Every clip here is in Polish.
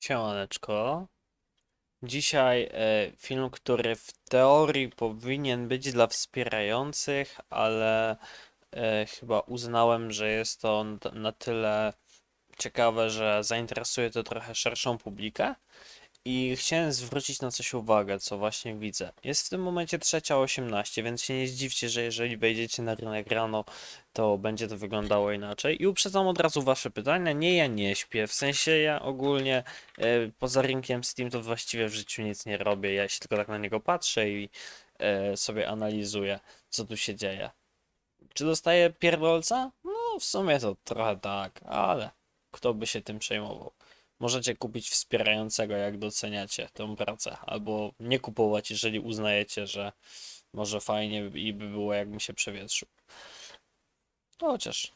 Siemaneczko. Dzisiaj e, film, który w teorii powinien być dla wspierających, ale e, chyba uznałem, że jest to na tyle ciekawe, że zainteresuje to trochę szerszą publikę. I chciałem zwrócić na coś uwagę, co właśnie widzę. Jest w tym momencie trzecia 18, więc się nie zdziwcie, że jeżeli wejdziecie na rynek rano, to będzie to wyglądało inaczej. I uprzedzam od razu wasze pytania. Nie, ja nie śpię. W sensie ja ogólnie e, poza rynkiem Steam to właściwie w życiu nic nie robię. Ja się tylko tak na niego patrzę i e, sobie analizuję, co tu się dzieje. Czy dostaję pierdolca? No, w sumie to trochę tak, ale kto by się tym przejmował? Możecie kupić wspierającego, jak doceniacie tę pracę, albo nie kupować, jeżeli uznajecie, że może fajnie i by było, jakbym się przewietrzył. Chociaż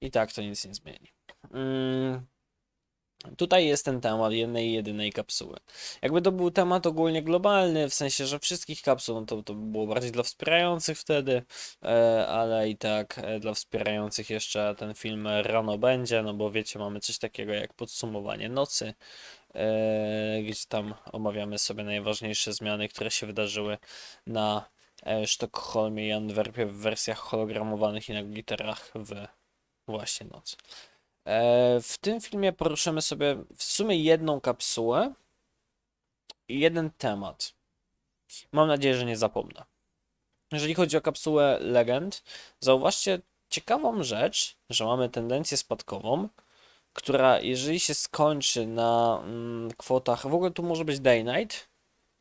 i tak to nic nie zmieni. Mm, Tutaj jest ten temat jednej jedynej kapsuły. Jakby to był temat ogólnie globalny, w sensie, że wszystkich kapsuł, no to, to by było bardziej dla wspierających wtedy, e, ale i tak e, dla wspierających jeszcze ten film rano będzie, no bo wiecie, mamy coś takiego jak podsumowanie nocy, e, gdzie tam omawiamy sobie najważniejsze zmiany, które się wydarzyły na Sztokholmie i Antwerpie w wersjach hologramowanych i na literach w właśnie nocy. E, W tym filmie poruszymy sobie w sumie jedną kapsułę i jeden temat. Mam nadzieję, że nie zapomnę. Jeżeli chodzi o kapsułę legend, zauważcie ciekawą rzecz, że mamy tendencję spadkową, która jeżeli się skończy na mm, kwotach, w ogóle tu może być day night,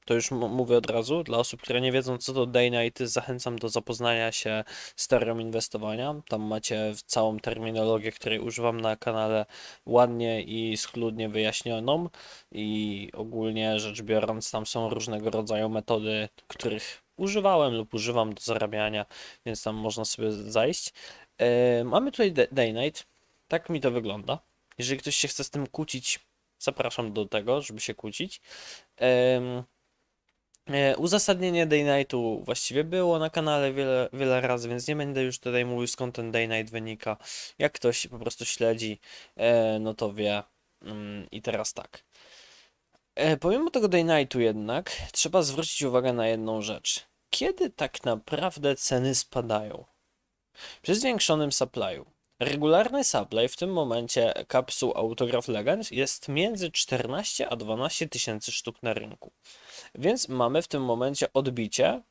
to już mówię od razu, dla osób, które nie wiedzą co to day night, zachęcam do zapoznania się z teorią inwestowania. Tam macie całą terminologię, której używam na kanale ładnie i schludnie wyjaśnioną i ogólnie rzecz biorąc tam są różnego rodzaju metody, których używałem lub używam do zarabiania, więc tam można sobie zajść. E, Mamy tutaj da- day night, tak mi to wygląda. Jeżeli ktoś się chce z tym kłócić, zapraszam do tego, żeby się kłócić. E, Uzasadnienie Day Nightu właściwie było na kanale wiele, wiele razy, więc nie będę już tutaj mówił skąd ten Day Night wynika. Jak ktoś po prostu śledzi, e, no to wie. Mm, I teraz tak. E, Pomimo tego Day Nightu jednak trzeba zwrócić uwagę na jedną rzecz. Kiedy tak naprawdę ceny spadają? Przy zwiększonym supply'u. Regularny supply w tym momencie kapsuł Autograph Legend jest między 14 a 12 tysięcy sztuk na rynku. Więc mamy w tym momencie odbicie e,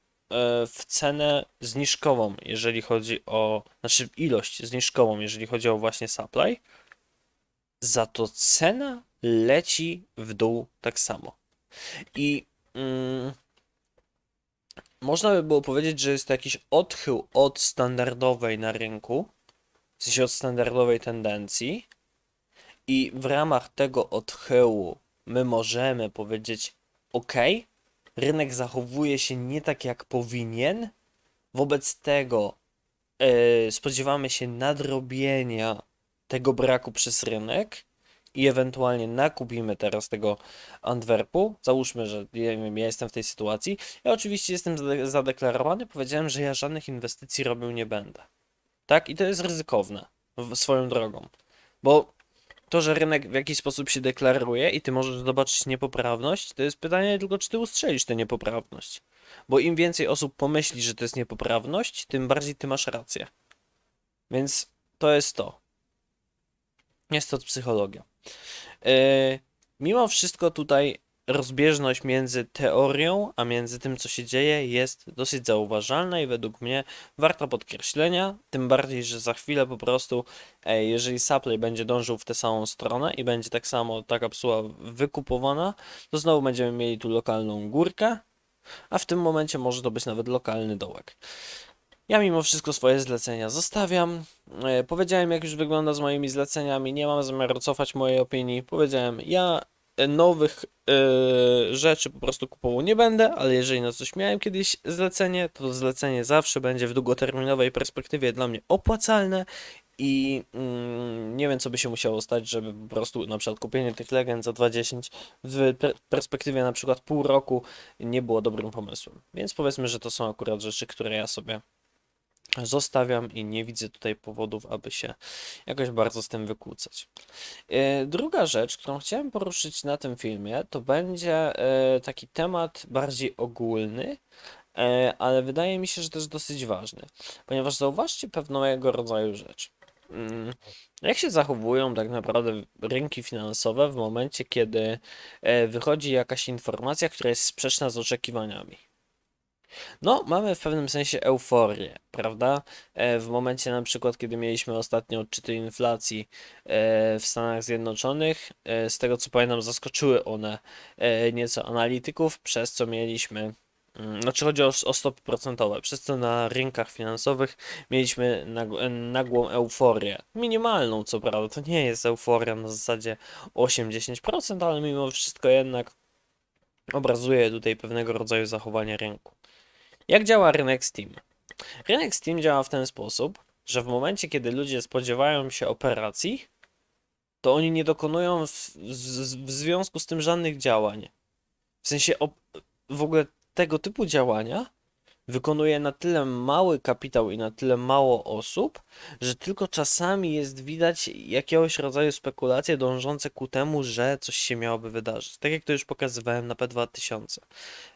w cenę zniżkową, jeżeli chodzi o, znaczy ilość zniżkową, jeżeli chodzi o właśnie supply. Za to cena leci w dół tak samo. I mm, można by było powiedzieć, że jest to jakiś odchył od standardowej na rynku, w sensie od standardowej tendencji. I w ramach tego odchyłu my możemy powiedzieć, ok, rynek zachowuje się nie tak jak powinien. Wobec tego e, spodziewamy się nadrobienia tego braku przez rynek i ewentualnie nakupimy teraz tego Antwerpu. Załóżmy, że ja, ja jestem w tej sytuacji. Ja oczywiście jestem zade- zadeklarowany, powiedziałem, że ja żadnych inwestycji robił nie będę. Tak? I to jest ryzykowne swoją drogą. Bo to, że rynek w jakiś sposób się deklaruje i ty możesz zobaczyć niepoprawność, to jest pytanie tylko, czy ty ustrzelisz tę niepoprawność. Bo im więcej osób pomyśli, że to jest niepoprawność, tym bardziej ty masz rację. Więc to jest to. Jest to psychologia. Yy, mimo wszystko tutaj rozbieżność między teorią, a między tym, co się dzieje, jest dosyć zauważalna i według mnie warta podkreślenia. Tym bardziej, że za chwilę po prostu, jeżeli supply będzie dążył w tę samą stronę i będzie tak samo ta kapsuła wykupowana, to znowu będziemy mieli tu lokalną górkę, a w tym momencie może to być nawet lokalny dołek. Ja mimo wszystko swoje zlecenia zostawiam. E, Powiedziałem, jak już wygląda z moimi zleceniami. Nie mam zamiaru cofać mojej opinii. Powiedziałem, ja nowych e, rzeczy po prostu kupował nie będę, ale jeżeli na coś miałem kiedyś zlecenie, to zlecenie zawsze będzie w długoterminowej perspektywie dla mnie opłacalne i mm, nie wiem, co by się musiało stać, żeby po prostu na przykład kupienie tych legend za 2.10 w per- perspektywie na przykład pół roku nie było dobrym pomysłem. Więc powiedzmy, że to są akurat rzeczy, które ja sobie zostawiam i nie widzę tutaj powodów, aby się jakoś bardzo z tym wykłócać. E, Druga rzecz, którą chciałem poruszyć na tym filmie, to będzie e, taki temat bardziej ogólny, e, ale wydaje mi się, że też dosyć ważny, ponieważ zauważcie pewnego rodzaju rzecz. Mm, Jak się zachowują tak naprawdę rynki finansowe w momencie, kiedy wychodzi jakaś informacja, która jest sprzeczna z oczekiwaniami? No, mamy w pewnym sensie euforię, prawda? E, W momencie na przykład, kiedy mieliśmy ostatnie odczyty inflacji e, w Stanach Zjednoczonych, e, z tego co pamiętam, zaskoczyły one nieco analityków, przez co mieliśmy, mm, znaczy chodzi o, o stopy procentowe, przez co na rynkach finansowych mieliśmy nag- nagłą euforię. Minimalną, co prawda, to nie jest euforia na zasadzie 8-10%, ale mimo wszystko jednak obrazuje tutaj pewnego rodzaju zachowanie rynku. Jak działa rynek Steam? Rynek Steam działa w ten sposób, że w momencie, kiedy ludzie spodziewają się operacji, to oni nie dokonują w, w, w związku z tym żadnych działań. W sensie w ogóle tego typu działania wykonuje na tyle mały kapitał i na tyle mało osób, że tylko czasami jest widać jakiegoś rodzaju spekulacje dążące ku temu, że coś się miałoby wydarzyć. Tak jak to już pokazywałem na P2000.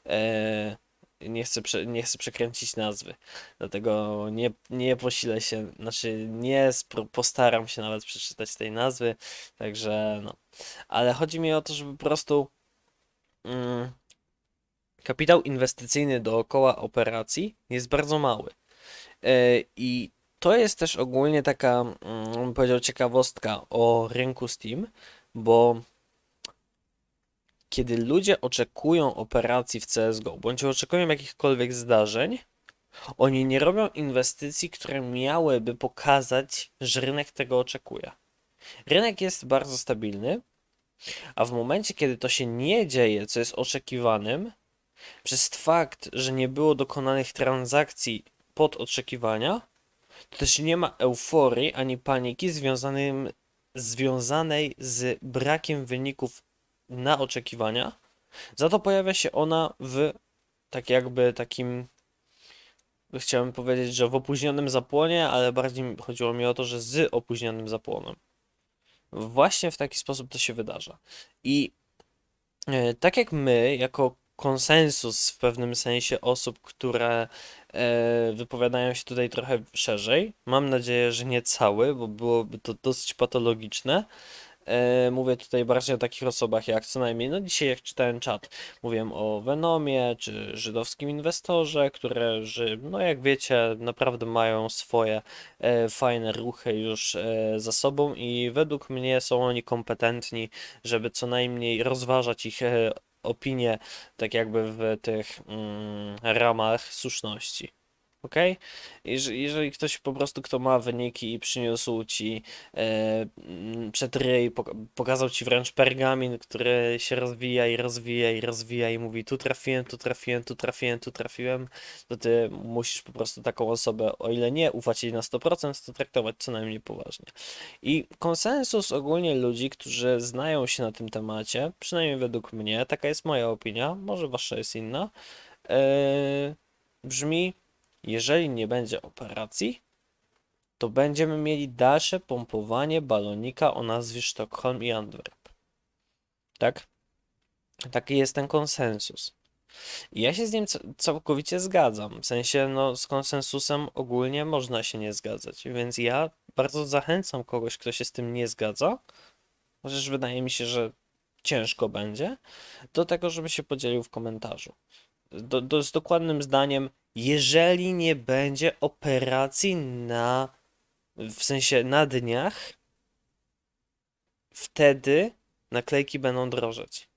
Eee, nie chcę, prze, nie chcę przekręcić nazwy, dlatego nie, nie posilę się, znaczy nie spro, postaram się nawet przeczytać tej nazwy, także no. Ale chodzi mi o to, żeby po prostu mm, kapitał inwestycyjny dookoła operacji jest bardzo mały. E, I to jest też ogólnie taka, mm, bym powiedział, ciekawostka o rynku Steam, bo kiedy ludzie oczekują operacji w CSGO, bądź oczekują jakichkolwiek zdarzeń, oni nie robią inwestycji, które miałyby pokazać, że rynek tego oczekuje. Rynek jest bardzo stabilny, a w momencie, kiedy to się nie dzieje, co jest oczekiwanym, przez fakt, że nie było dokonanych transakcji pod oczekiwania, to też nie ma euforii ani paniki związanej z brakiem wyników na oczekiwania. Za to pojawia się ona w tak jakby takim chciałem powiedzieć, że w opóźnionym zapłonie, ale bardziej chodziło mi o to, że z opóźnionym zapłonem. Właśnie w taki sposób to się wydarza. I e, tak jak my, jako konsensus w pewnym sensie osób, które e, wypowiadają się tutaj trochę szerzej, mam nadzieję, że nie cały, bo byłoby to dosyć patologiczne. E, mówię tutaj bardziej o takich osobach jak co najmniej, no dzisiaj jak czytałem czat, mówiłem o Venomie czy żydowskim inwestorze, które, no jak wiecie, naprawdę mają swoje e, fajne ruchy już e, za sobą i według mnie są oni kompetentni, żeby co najmniej rozważać ich opinie tak jakby w tych mm, ramach słuszności. Ok? Jeżeli, jeżeli ktoś po prostu, kto ma wyniki i przyniósł ci e, mm, przed ryj, pok- pokazał ci wręcz pergamin, który się rozwija i rozwija i rozwija i mówi tu trafiłem, tu trafiłem, tu trafiłem, tu trafiłem, to ty musisz po prostu taką osobę, o ile nie ufać jej na 100%, to traktować co najmniej poważnie. I konsensus ogólnie ludzi, którzy znają się na tym temacie, przynajmniej według mnie, taka jest moja opinia, może wasza jest inna, e, brzmi jeżeli nie będzie operacji, to będziemy mieli dalsze pompowanie balonika o nazwie Sztokholm i Antwerp. Tak? Taki jest ten konsensus. I ja się z nim całkowicie zgadzam. W sensie, no, z konsensusem ogólnie można się nie zgadzać. Więc ja bardzo zachęcam kogoś, kto się z tym nie zgadza, chociaż wydaje mi się, że ciężko będzie, do tego, żeby się podzielił w komentarzu. Do, do, z dokładnym zdaniem, jeżeli nie będzie operacji na, w sensie na dniach, wtedy naklejki będą drożeć.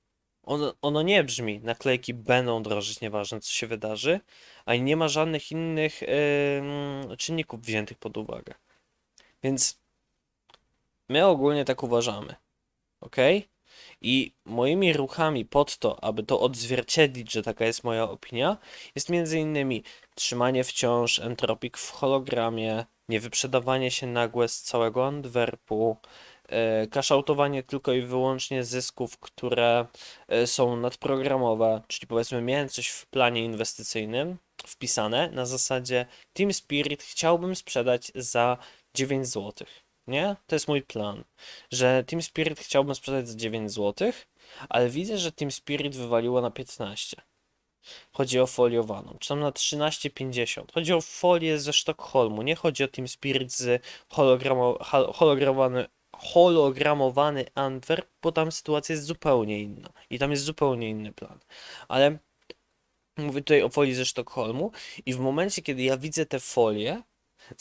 Ono, ono nie brzmi, naklejki będą drożeć, nieważne co się wydarzy, a nie ma żadnych innych em, czynników wziętych pod uwagę. Więc my ogólnie tak uważamy. Ok? I moimi ruchami pod to, aby to odzwierciedlić, że taka jest moja opinia, jest między innymi trzymanie wciąż entropik w hologramie, niewyprzedawanie się nagłe z całego Antwerpu, e, kaszautowanie tylko i wyłącznie zysków, które e, są nadprogramowe, czyli powiedzmy miałem coś w planie inwestycyjnym wpisane na zasadzie Team Spirit chciałbym sprzedać za 9 zł. Nie? To jest mój plan, że Team Spirit chciałbym sprzedać za 9 zł, ale widzę, że Team Spirit wywaliło na 15. Chodzi o foliowaną, czy tam na 13,50. Chodzi o folię ze Sztokholmu, nie chodzi o Team Spirit z hologramo, hologramowany, hologramowany Antwerp, bo tam sytuacja jest zupełnie inna i tam jest zupełnie inny plan. Ale mówię tutaj o folii ze Sztokholmu i w momencie, kiedy ja widzę te folie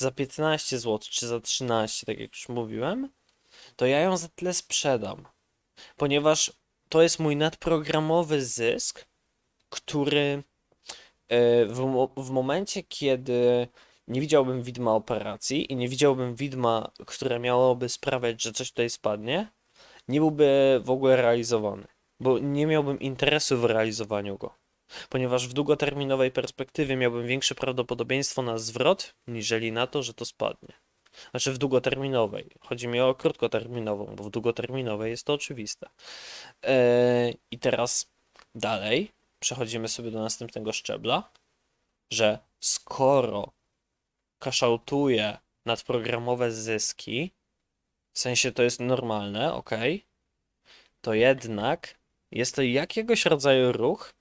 za 15 zł czy za 13, tak jak już mówiłem, to ja ją za tyle sprzedam, ponieważ to jest mój nadprogramowy zysk, który e, w, w momencie, kiedy nie widziałbym widma operacji i nie widziałbym widma, które miałoby sprawiać, że coś tutaj spadnie, nie byłby w ogóle realizowany, bo nie miałbym interesu w realizowaniu go. Ponieważ w długoterminowej perspektywie miałbym większe prawdopodobieństwo na zwrot, niżeli na to, że to spadnie. Znaczy w długoterminowej. Chodzi mi o krótkoterminową, bo w długoterminowej jest to oczywiste. Eee, I teraz dalej przechodzimy sobie do następnego szczebla, że skoro kaszautuję nadprogramowe zyski, w sensie to jest normalne, ok, to jednak jest to jakiegoś rodzaju ruch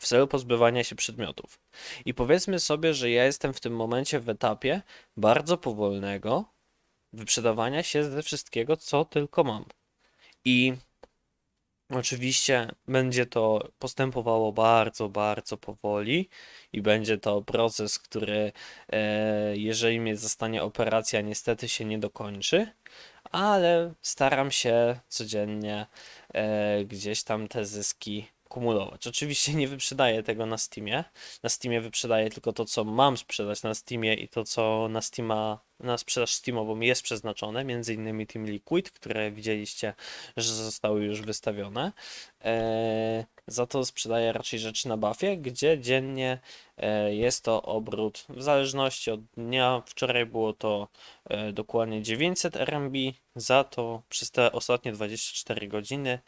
w celu pozbywania się przedmiotów. I powiedzmy sobie, że ja jestem w tym momencie w etapie bardzo powolnego wyprzedawania się ze wszystkiego, co tylko mam. I Oczywiście będzie to postępowało bardzo, bardzo powoli i będzie to proces, który, e, jeżeli mnie zostanie operacja, niestety się nie dokończy, ale staram się codziennie e, gdzieś tam te zyski Oczywiście nie wyprzedaję tego na Steamie. Na Steamie wyprzedaję tylko to, co mam sprzedać na Steamie i to, co na Steama, na sprzedaż Steamową jest przeznaczone, między innymi Team Liquid, które widzieliście, że zostały już wystawione. Eee, za to sprzedaję raczej rzeczy na Buffie, gdzie dziennie e, jest to obrót w zależności od dnia. Wczoraj było to e, dokładnie 900 RMB, za to przez te ostatnie 24 godziny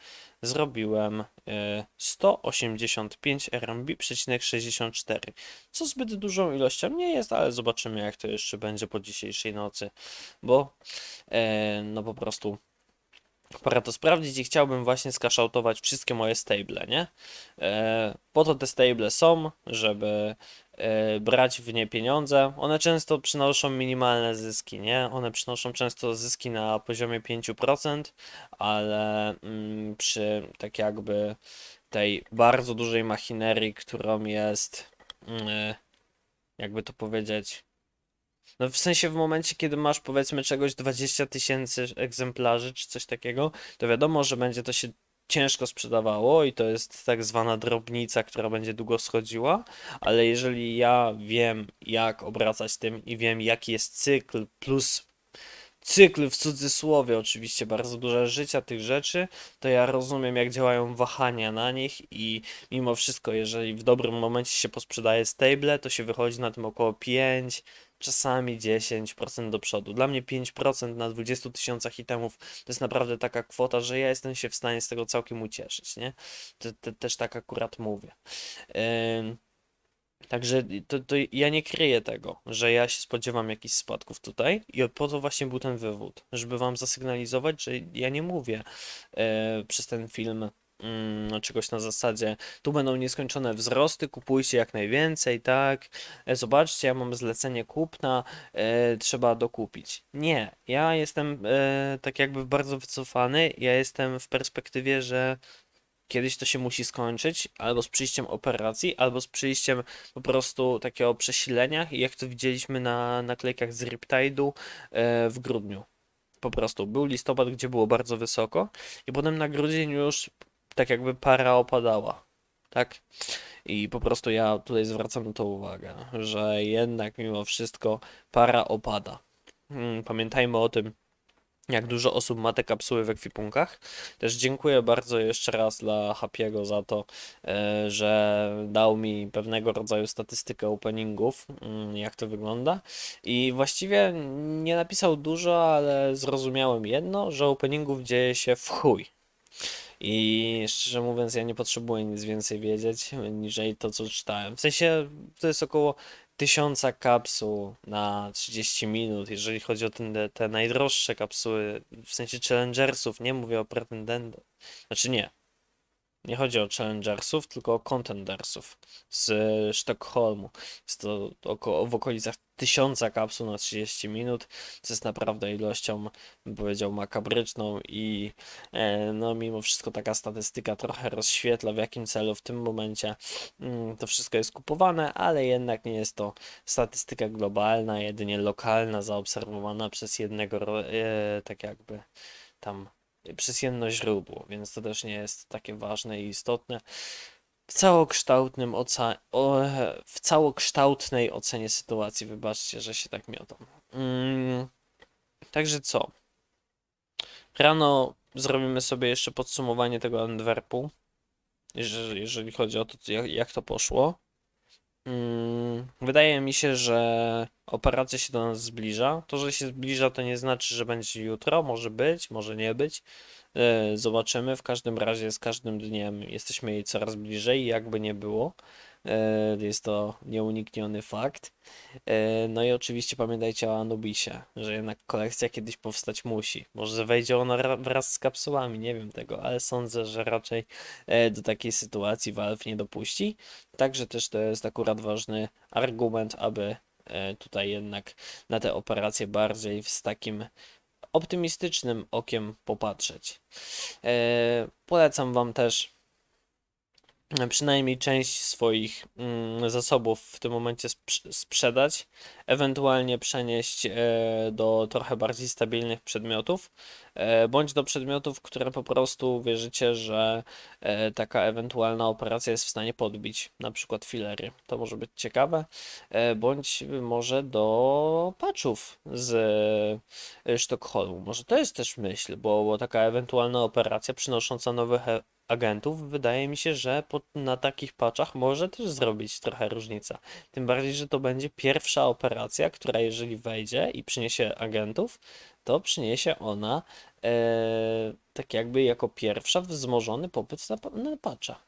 zrobiłem e, 185 RMB,64, co zbyt dużą ilością nie jest, ale zobaczymy jak to jeszcze będzie po dzisiejszej nocy, bo e, no po prostu Pora to sprawdzić i chciałbym właśnie skaszautować wszystkie moje stable, nie? E, po to te stable są, żeby e, brać w nie pieniądze. One często przynoszą minimalne zyski, nie? One przynoszą często zyski na poziomie 5%, ale mm, przy tak jakby tej bardzo dużej machinerii, którą jest, mm, jakby to powiedzieć, no w sensie w momencie, kiedy masz powiedzmy czegoś 20 tysięcy egzemplarzy czy coś takiego, to wiadomo, że będzie to się ciężko sprzedawało i to jest tak zwana drobnica, która będzie długo schodziła, ale jeżeli ja wiem jak obracać tym i wiem jaki jest cykl plus cykl w cudzysłowie oczywiście bardzo dużo życia tych rzeczy, to ja rozumiem jak działają wahania na nich i mimo wszystko jeżeli w dobrym momencie się posprzedaje stable, to się wychodzi na tym około 5 czasami 10% do przodu. Dla mnie 5% na 20 tysiącach itemów to jest naprawdę taka kwota, że ja jestem się w stanie z tego całkiem ucieszyć, nie? Też tak akurat mówię. Także to, to ja nie kryję tego, że ja się spodziewam jakichś spadków tutaj i po to właśnie był ten wywód, żeby wam zasygnalizować, że ja nie mówię e, przez ten film mm, czegoś na zasadzie tu będą nieskończone wzrosty, kupujcie jak najwięcej, tak, e, zobaczcie, ja mam zlecenie kupna, e, trzeba dokupić. Nie, ja jestem e, tak jakby bardzo wycofany, ja jestem w perspektywie, że kiedyś to się musi skończyć, albo z przyjściem operacji, albo z przyjściem po prostu takiego przesilenia, jak to widzieliśmy na naklejkach z Riptide'u e, w grudniu. Po prostu był listopad, gdzie było bardzo wysoko i potem na grudzień już tak jakby para opadała, tak? I po prostu ja tutaj zwracam na to uwagę, że jednak mimo wszystko para opada. Mm, Pamiętajmy o tym, jak dużo osób ma te kapsuły w ekwipunkach. Też dziękuję bardzo jeszcze raz dla Hapiego za to, e, że dał mi pewnego rodzaju statystykę openingów, mm, jak to wygląda. I właściwie nie napisał dużo, ale zrozumiałem jedno, że openingów dzieje się w chuj. I szczerze mówiąc, ja nie potrzebuję nic więcej wiedzieć, niżeli to, co czytałem. W sensie, to jest około tysiąca kapsuł na 30 minut, jeżeli chodzi o ten, te najdroższe kapsuły, w sensie challengersów, nie mówię o pretendentach. Znaczy nie. Nie chodzi o challengersów, tylko o contendersów z Sztokholmu. Jest to około, w okolicach tysiąca kapsuł na 30 minut, co jest naprawdę ilością, bym powiedział, makabryczną i e, no mimo wszystko taka statystyka trochę rozświetla w jakim celu w tym momencie mm, to wszystko jest kupowane, ale jednak nie jest to statystyka globalna, jedynie lokalna, zaobserwowana przez jednego, e, tak jakby tam przez jedno źródło, więc to też nie jest takie ważne i istotne. W całokształtnym oca- o, w całokształtnej ocenie sytuacji, wybaczcie, że się tak miotam. Mm, także co? Rano zrobimy sobie jeszcze podsumowanie tego Antwerpu, jeżeli, chodzi o to, jak to poszło. Mm, Wydaje mi się, że operacja się do nas zbliża. To, że się zbliża, to nie znaczy, że będzie jutro. Może być, może nie być. E, Zobaczymy. W każdym razie z każdym dniem jesteśmy jej coraz bliżej, jakby nie było. E, Jest to nieunikniony fakt. E, No i oczywiście pamiętajcie o Anubisie, że jednak kolekcja kiedyś powstać musi. Może wejdzie ona ra- wraz z kapsułami, nie wiem tego, ale sądzę, że raczej e, do takiej sytuacji Valve nie dopuści. Także też to jest akurat ważny argument, aby tutaj jednak na te operacje bardziej z takim optymistycznym okiem popatrzeć. Polecam Wam też przynajmniej część swoich mm, zasobów w tym momencie sprz- sprzedać, ewentualnie przenieść e, do trochę bardziej stabilnych przedmiotów, e, bądź do przedmiotów, które po prostu wierzycie, że e, taka ewentualna operacja jest w stanie podbić, na przykład filery. To może być ciekawe, bądź może do patchów z Sztokholmu. Może to jest też myśl, bo, bo taka ewentualna operacja przynosząca nowych e- agentów, wydaje mi się, że na takich patchach może też zrobić trochę różnicę. Tym bardziej, że to będzie pierwsza operacja, która jeżeli wejdzie i przyniesie agentów, to przyniesie ona e, tak jakby jako pierwsza wzmożony popyt na, na patcha.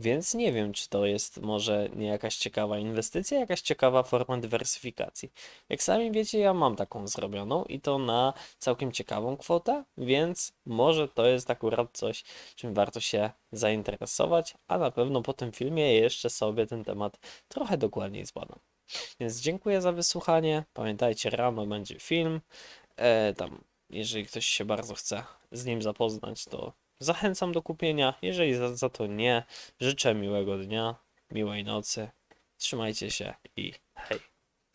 Więc nie wiem, czy to jest może nie jakaś ciekawa inwestycja, jakaś ciekawa forma dywersyfikacji. Jak sami wiecie, ja mam taką zrobioną i to na całkiem ciekawą kwotę, więc może to jest akurat coś, czym warto się zainteresować, a na pewno po tym filmie jeszcze sobie ten temat trochę dokładniej zbadam. Więc dziękuję za wysłuchanie. Pamiętajcie, rano będzie film. E, tam, jeżeli ktoś się bardzo chce z nim zapoznać, to zachęcam do kupienia. Jeżeli za, za to nie, życzę miłego dnia, miłej nocy. Trzymajcie się i hej.